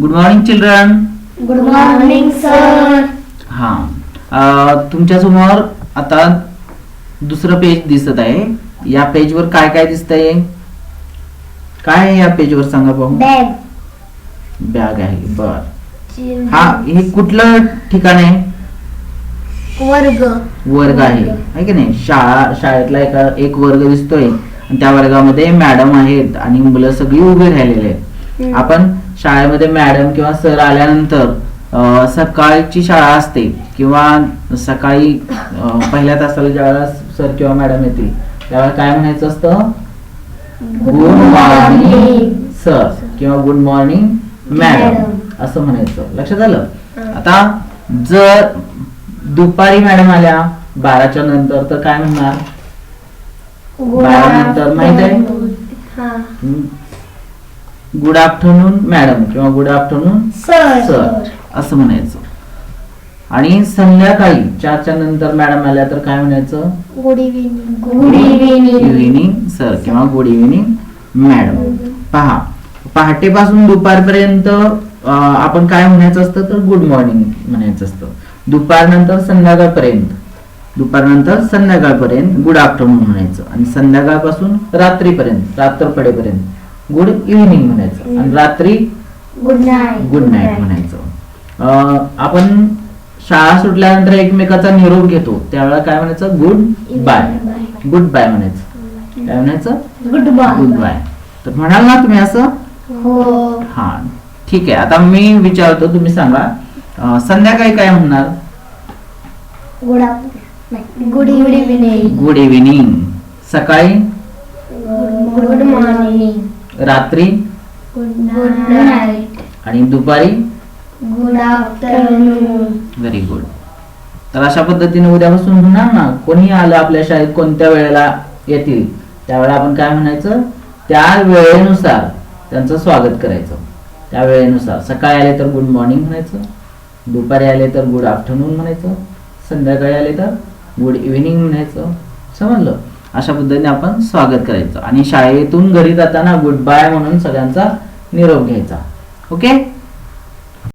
Good morning children good morning sir हा. अ, तुमच्यासमोर आता दुसरं पेज दिसत आहे. या पेजवर काय काय दिसतंय? काय आहे या पेजवर सांगा पाहू? बॅग बॅग आहे. बर. हा हे कुठलं ठिकाण आहे? वर्ग. वर्ग आहे. आहे की नाही? शाळा शाळेतला एका एक वर्ग दिसतोय. त्या वर्गामध्ये मॅडम आहेत आणि मुलं सगळी उभी राहिलेली आहेत. आपण शाळेमध्ये मॅडम किंवा सर आल्यानंतर सकाळची शाळा असते किंवा सकाळी पहिल्या तासाला ज्यावेळेला सर किंवा मॅडम येतील त्यावेळेला काय म्हणायचं असतं? गुड मॉर्निंग सर किंवा गुड मॉर्निंग मॅडम असं म्हणायचं. लक्षात आलं? आता जर दुपारी मॅडम आल्या बाराच्या नंतर तर काय म्हणणार? बारा नंतर माहीत आहे? गुड आफ्टरनून मॅडम किंवा गुड आफ्टरनून सर सर असं म्हणायचं. आणि संध्याकाळी चारच्या नंतर मॅडम आल्या तर काय म्हणायचं? Good evening good evening sir किंवा गुड इव्हिनिंग मॅडम पहा पहाटेपासून दुपारपर्यंत आपण काय म्हणायचं असतं तर गुड मॉर्निंग म्हणायचं असतं. दुपारनंतर संध्याकाळपर्यंत. दुपारनंतर संध्याकाळपर्यंत गुड आफ्टरनून म्हणायचं. आणि संध्याकाळपासून रात्रीपर्यंत रात्र पडेपर्यंत गुड इव्हिनिंग म्हणायचं. आणि रात्री गुड नाईट. गुड नाईट म्हणायचं. आपण शाळा सुटल्यानंतर एकमेकाचा निरोप घेतो. त्यावेळेला काय म्हणायचं? Good bye. गुड बाय म्हणायचं. काय म्हणायचं? Good bye. Good bye. तर म्हणाल ना तुम्ही असं? हो. हा. ठीक आहे. आता मी विचारतो तुम्ही सांगा. संध्याकाळी काय म्हणणार? Good good evening. Good evening. सकाळी? Good morning. रात्री? गुड नाईट आणि दुपारी? गुड आफ्टरनून व्हेरी गुड तर अशा पद्धतीने उद्यापासून होणार ना? कोणी आलं आपल्या शाळेत कोणत्या वेळेला येतील? त्यावेळेला आपण काय म्हणायचं? त्या वेळेनुसार त्यांचं स्वागत करायचं. त्या वेळेनुसार. सकाळी आले तर गुड मॉर्निंग म्हणायचं. दुपारी आले तर गुड आफ्टरनून म्हणायचं. संध्याकाळी आले तर गुड इव्हिनिंग म्हणायचं. समजलं? अशा पद्धतीने आपण स्वागत करायचं. आणि शाळेतून घरी जाताना गुड बाय म्हणून सगळ्यांचा निरोप घ्यायचा. ओके